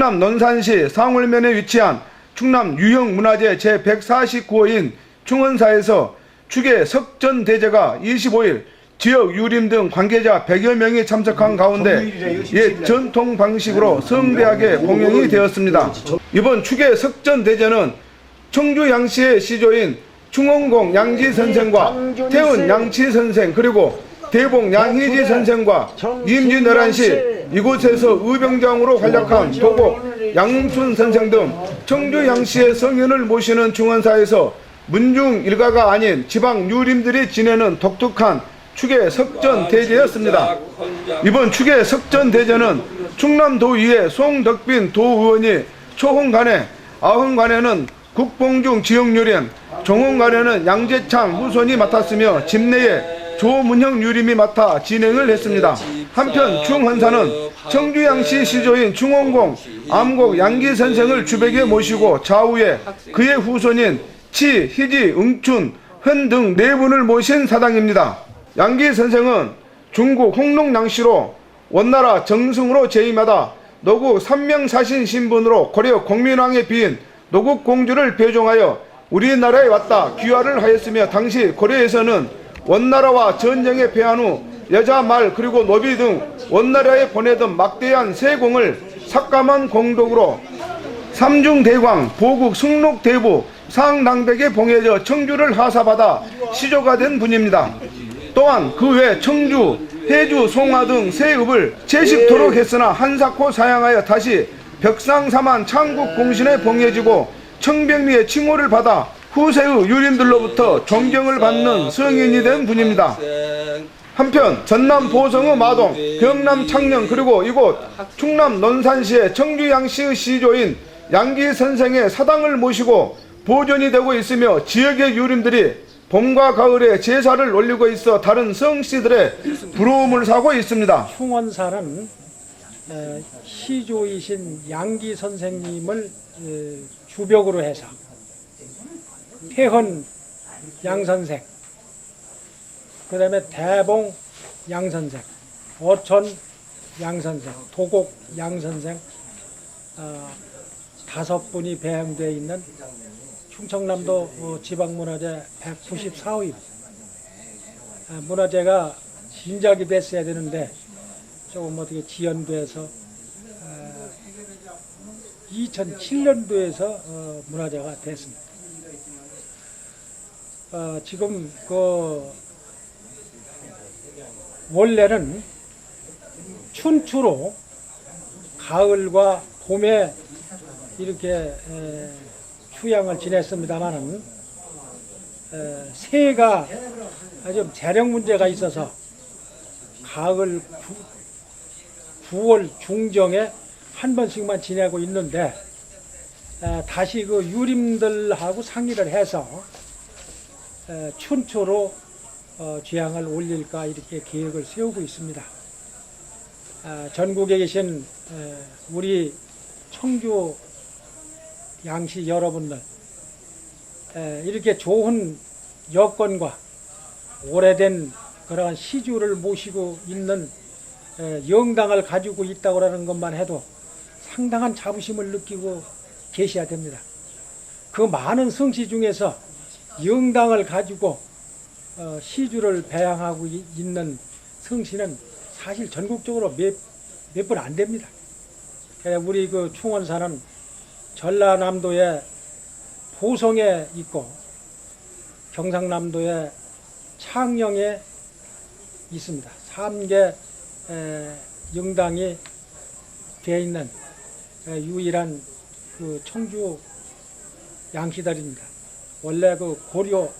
충남 논산시 상월면에 위치한 충남 유형문화재 제149호인 충원사에서 축의 석전대제가 25일 지역 유림 등 관계자 100여 명이 참석한 가운데 옛 전통 방식으로 성대하게 공연이 되었습니다. 이번 축의 석전대제는 청주 양씨의 시조인 충원공 양지 선생과 태운 양치 선생 그리고 대봉 양희지 선생과 임진 열한 시 이곳에서 의병장으로 활약한 도곡 양순 선생 등 청주 양씨의 성현을 모시는 중원사에서 문중 일가가 아닌 지방 유림들이 지내는 독특한 축의 석전 대제였습니다. 이번 축의 석전 대제는 충남도의회 송덕빈 도의원이 초홍간에 아흥간에는 국봉중 지역유림, 종홍간에는 양재창 후손이 맡았으며 집내에 조문형 유림이 맡아 진행을 했습니다. 한편 충헌사는 청주양시 시조인 충원공 암곡 양기 선생을 주백에 모시고 좌우에 그의 후손인 치, 희지, 응춘, 헌등네 분을 모신 사당입니다. 양기 선생은 중국 홍농양시로 원나라 정승으로 재임하다 노국 삼명사신 신분으로 고려 공민왕의 비인 노국 공주를 배종하여 우리나라에 왔다 귀화를 하였으며 당시 고려에서는 원나라와 전쟁에 패한 후 여자 말 그리고 노비 등 원나라에 보내던 막대한 세공을 삭감한 공덕으로 삼중대광, 보국, 승록대부, 상당백에 봉해져 청주를 하사받아 시조가 된 분입니다. 또한 그 외 청주, 해주, 송화 등 세읍을 제식토록 했으나 한사코 사양하여 다시 벽상사만 창국 공신에 봉해지고 청백리의 칭호를 받아 후세의 유림들로부터 존경을 받는 성인이 된 분입니다. 한편 전남 보성의 마동, 경남 창녕 그리고 이곳 충남 논산시의 청주양시의 시조인 양기 선생의 사당을 모시고 보존이 되고 있으며 지역의 유림들이 봄과 가을에 제사를 올리고 있어 다른 성씨들의 부러움을 사고 있습니다. 충원사는 에, 시조이신 양기 선생님을 에, 주벽으로 해서 태헌 양 선생, 그 다음에 대봉 양선생, 어촌 양선생, 도곡 양선생 어, 다섯 분이 배양되어 있는 충청남도 어, 지방문화재 194호입니다. 아, 문화재가 진작이 됐어야 되는데 조금 어떻게 지연돼서 2007년도에서 어, 문화재가 됐습니다. 어, 지금 그 원래는 춘추로 가을과 봄에 이렇게 에, 휴양을 지냈습니다마는 새가 좀 재력 문제가 있어서 가을 9, 월 중정에 한 번씩만 지내고 있는데 에, 다시 그 유림들하고 상의를 해서 에, 춘초로 어, 죄양을 올릴까 이렇게 계획을 세우고 있습니다. 아, 전국에 계신 에, 우리 청주 양시 여러분들 에, 이렇게 좋은 여건과 오래된 그러한 시주를 모시고 있는 에, 영당을 가지고 있다고 하는 것만 해도 상당한 자부심을 느끼고 계셔야 됩니다. 그 많은 성씨 중에서 영당을 가지고 어, 시주를 배양하고 이- 있는 성씨는 사실 전국적으로 몇몇분안 됩니다. 에, 우리 그 충원사는 전라남도에 보성에 있고 경상남도에 창녕에 있습니다. 3개 영당이 되어 있는 에, 유일한 그 청주 양시들입니다. 원래 그 고려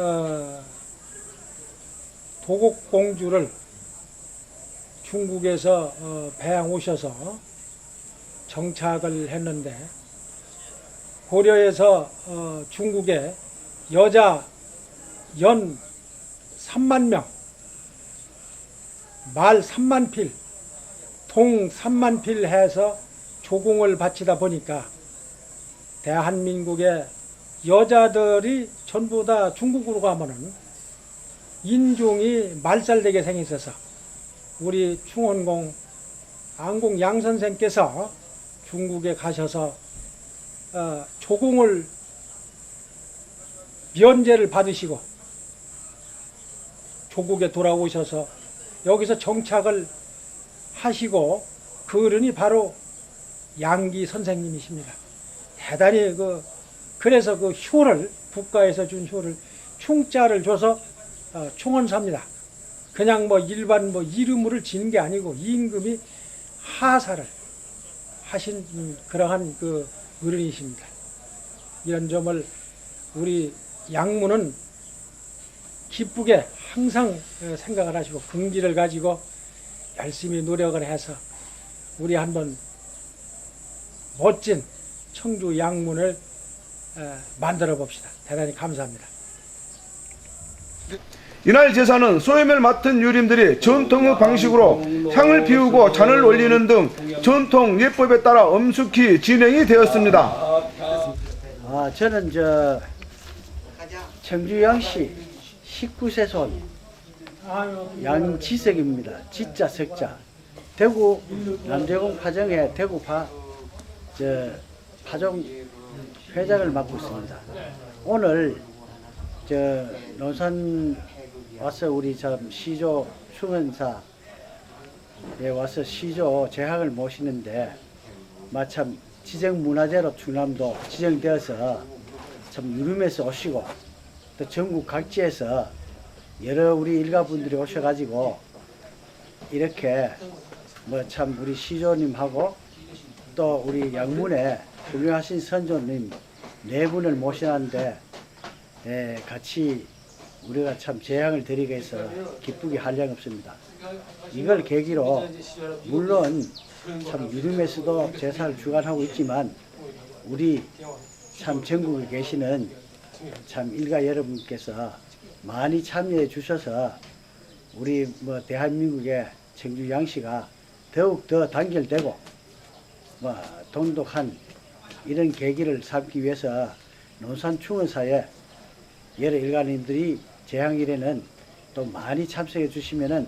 어, 도곡 공주를 중국에서 어, 배양 오셔서 정착을 했는데 고려에서 어, 중국에 여자 연 3만 명, 말 3만 필, 동 3만 필 해서 조공을 바치다 보니까 대한민국의 여자들이 전부 다 중국으로 가면은 인종이 말살되게 생겼어서 우리 충원공 안공 양 선생께서 중국에 가셔서 어, 조공을 면제를 받으시고 조국에 돌아오셔서 여기서 정착을 하시고 그 어른이 바로 양기 선생님이십니다. 대단히 그 그래서 그 효를 국가에서 준 효를 충자를 줘서 어, 총원사입니다. 그냥 뭐 일반 뭐 이름을 지는 게 아니고 임금이 하사를 하신 음, 그러한 그 어른이십니다. 이런 점을 우리 양무는 기쁘게 항상 어, 생각을 하시고 긍지를 가지고 열심히 노력을 해서 우리 한번 멋진 청주 양문을 어, 만들어 봅시다. 대단히 감사합니다. 이날 제사는 소임을 맡은 유림들이 전통의 방식으로 향을 피우고 잔을 올리는 등 전통 예법에 따라 엄숙히 진행이 되었습니다. 아, 저는 저 청주양시 19세 손 양지석입니다. 지자 석자. 대구 남대공 파정에 대구 파, 저 파종 회장을 맡고 있습니다. 오늘 저 논산 와서 우리 참 시조 충원사에 와서 시조 재학을 모시는데 마참 지정문화재로 충남도 지정되어서 참 유름에서 오시고 또 전국 각지에서 여러 우리 일가분들이 오셔가지고 이렇게 뭐 참 우리 시조님하고 또 우리 양문에 훌륭하신 선조님 네 분을 모시는데 예, 같이 우리가 참 재앙을 드리게 해서 기쁘게 한량 없습니다. 이걸 계기로 물론 참 유림에서도 제사를 주관하고 있지만 우리 참 전국에 계시는 참 일가 여러분께서 많이 참여해 주셔서 우리 뭐 대한민국의 청주 양시가 더욱 더 단결되고 뭐 돈독한 이런 계기를 삼기 위해서 논산 충원사에 여러 일가님들이 재향일에는 또 많이 참석해 주시면은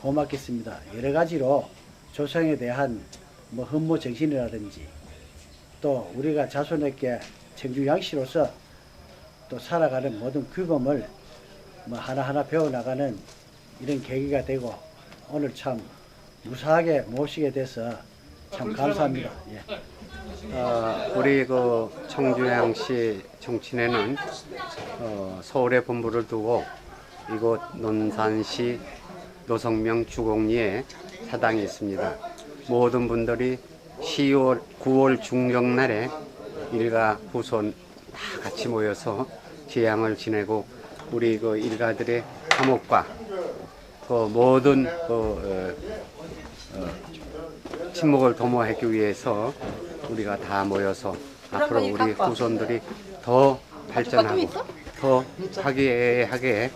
고맙겠습니다. 여러 가지로 조상에 대한 뭐 헌모 정신이라든지 또 우리가 자손에게 청주 양시로서 또 살아가는 모든 규범을 뭐 하나하나 배워나가는 이런 계기가 되고 오늘 참 무사하게 모시게 돼서 참 감사합니다. 예. 어, 우리 그 청주양시 정친회는 어, 서울에 본부를 두고 이곳 논산시 노성명 주공리에 사당이 있습니다. 모든 분들이 10월 9월 중정날에 일가 후손 다 같이 모여서 제양을 지내고 우리 그 일가들의 화목과 그 모든 그 어, 친목을 도모하기 위해서 우리가 다 모여서 앞으로 거 우리. 후손들이 더 발전하고 있어? 더 화기애애하게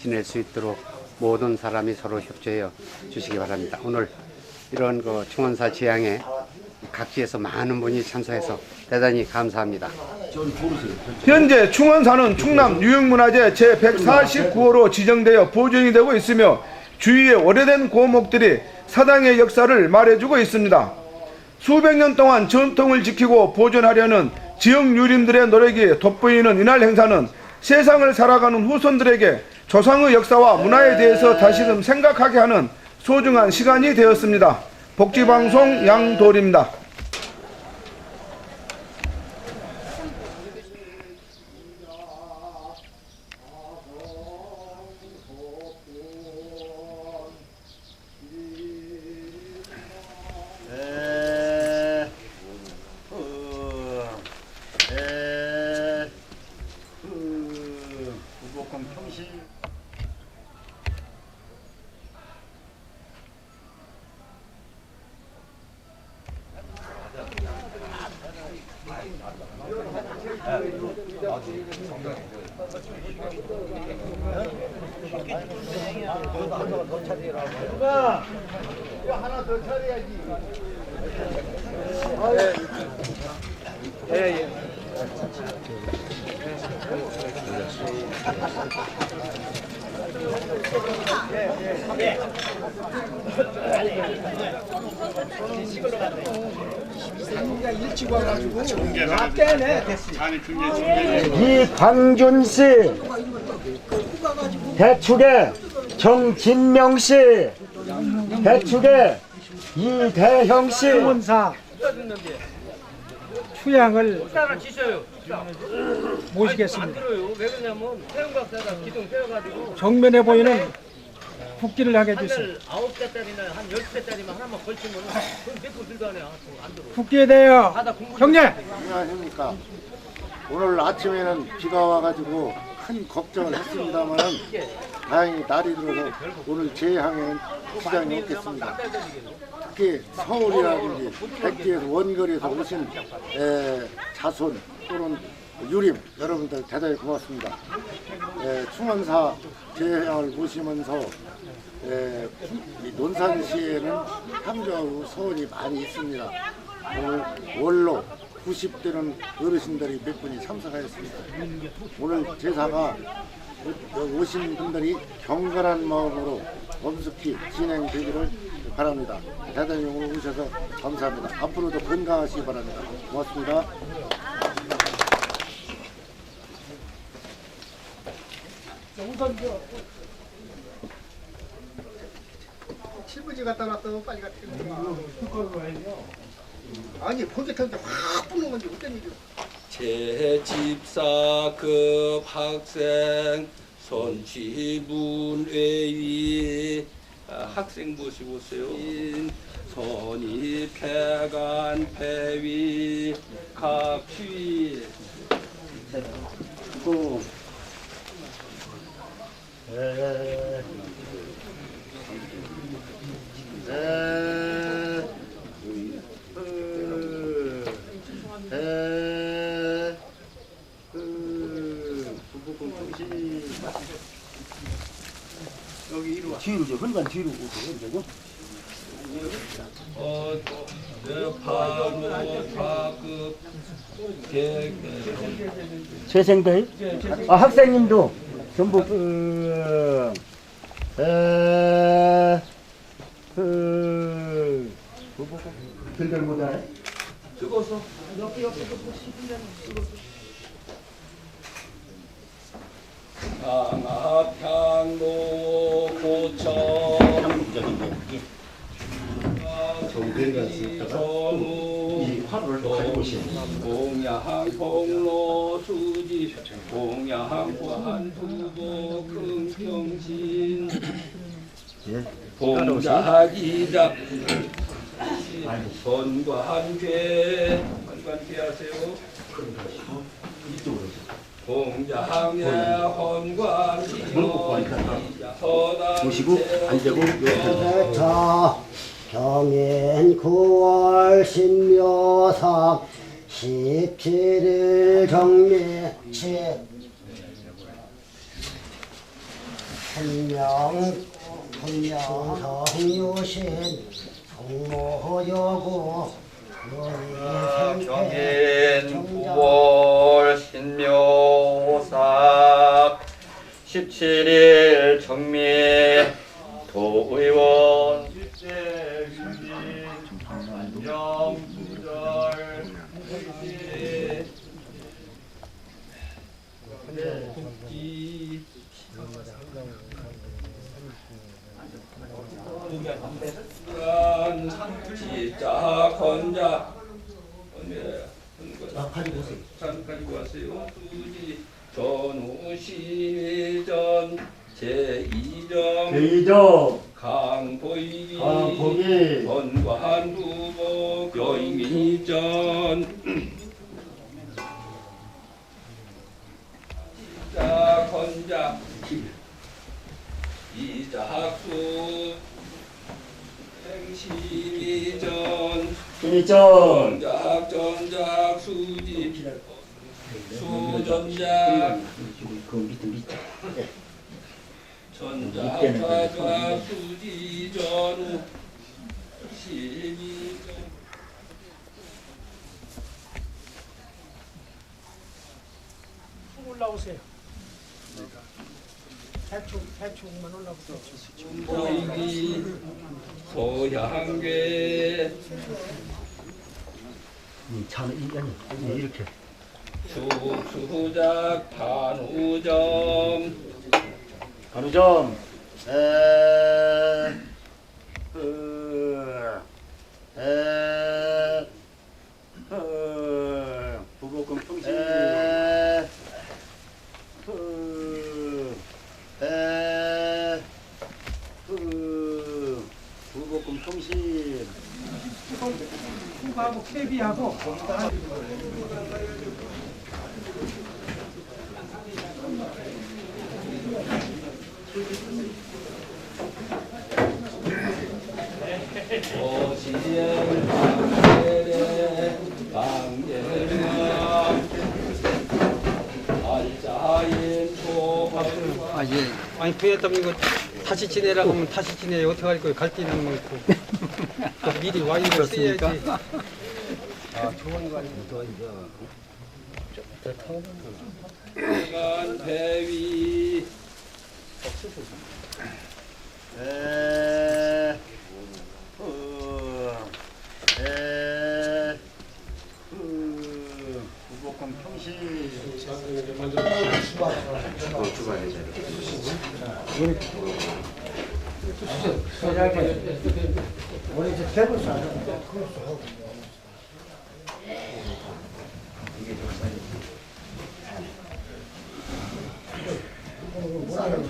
지낼 수 있도록 모든 사람이 서로 협조해 주시기 바랍니다. 오늘 이런 그 충원사 지향에 각지에서 많은 분이 참석해서 대단히 감사합니다. 현재 충원사는 충남 유형문화재 제149호로 지정되어 보존이 되고 있으며 주위의 오래된 고목들이 사당의 역사를 말해주고 있습니다. 수백 년 동안 전통을 지키고 보존하려는 지역 유림들의 노력이 돋보이는 이날 행사는 세상을 살아가는 후손들에게 조상의 역사와 문화에 대해서 다시금 생각하게 하는 소중한 시간이 되었습니다. 복지방송 양돌입니다. 누가 이거 하나 더 처리해야지. 예. 예, 예. 예. 이광준 씨, 대축의 정진명 씨, 대축의 이대형 씨, 추양을 모시겠습니다. 정면에 보이는 국기를 하게 해주세요. 아홉 대짜리나 한열 대짜리만 하나만 걸치면 그건 몇분 들도 안 해. 안 들어. 국기에 대하여 경례! 안녕하십니까. 오늘 아침에는 비가 와가지고 큰 걱정을 했습니다만은 다행히 날이 들어서 오늘 제 향에는 지장이 없겠습니다. 특히 서울이라든지 백지에서 원거리에서 오신 에, 자손 또는 유림 여러분들 대단히 고맙습니다. 에, 충원사 제향을 모시면서 에, 이 논산시에는 향교하고 서울이 많이 있습니다. 오늘 원로 90대는 어르신들이 몇 분이 참석하였습니다. 오늘 제사가 오신 분들이 경건한 마음으로 엄숙히 진행되기를 바랍니다. 대단히 오늘 오셔서 감사합니다. 앞으로도 건강하시기 바랍니다. 고맙습니다. 실부지 갖다 놨다고 빨리 갔다 아니 거기 터는데 확 부는 건지 어떤 일이야 제 집사급 학생 손지문외위 아, 학생 모시고 오세요. 선이 폐간 폐위. 각취 또 에, 에, 으, 에, 으, 부부공 통신. 뒤로 저 흔간 뒤로 오세요. 어, 네, 개 재생들, 아, 학생님도 전부 그, 에, 그, 길들 못하네. 찍어서 강화평로 고천 전우 화를 또 가지고 오시네. 공양 공로 수지 공양 관두보 금평신 봉자기자. 건관괴 건관괴 하세요 공자항의 헌관기로 보시고 앉으고 자, 경인 9월 신묘상 17일 정미치 한명 분명 성유신 성모여고 경인 9월 신묘사 17일 정미 도의원 국기 지자 건자. 언제 왔어요. 수지 전우시전 제2점 이정. 강보이. 강보기. 건관두보 여인미전. 자 건자. 이자 학수 행시미전. 이정 전작 전작 수지. 수전작. 전작 좌좌 수지 전우. 시미전 올라오세요. 대충 대충만 올라붙어. 보이기 소향괴 이 차는 이 아니 이- 이렇게. 주수작 단우점. 간우점. 에 흐, 에, 흐, 부복금 통신 에, 흐, 에, 흐, 부복금 통신 후하고 캐비하고 알자인 초합 아 예. 아니 부회장 이거 다시 지내라고 하면 다시 지내 어떻게 할 거예요? 갈 데는 많고. 또 미리 와인을 써야지. 간 배위 에, 흐, 에, 흐, 부복금 통신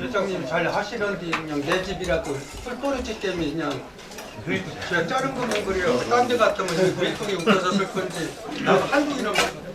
회장님 잘 하시는데 그냥 내 집이라고 뿔뿌리지 때문에 그냥. 그냥 자른 거면 그래요. 딴 데 갔다면 밀통이 웃어서 쓸 건지. 나도 한국이라면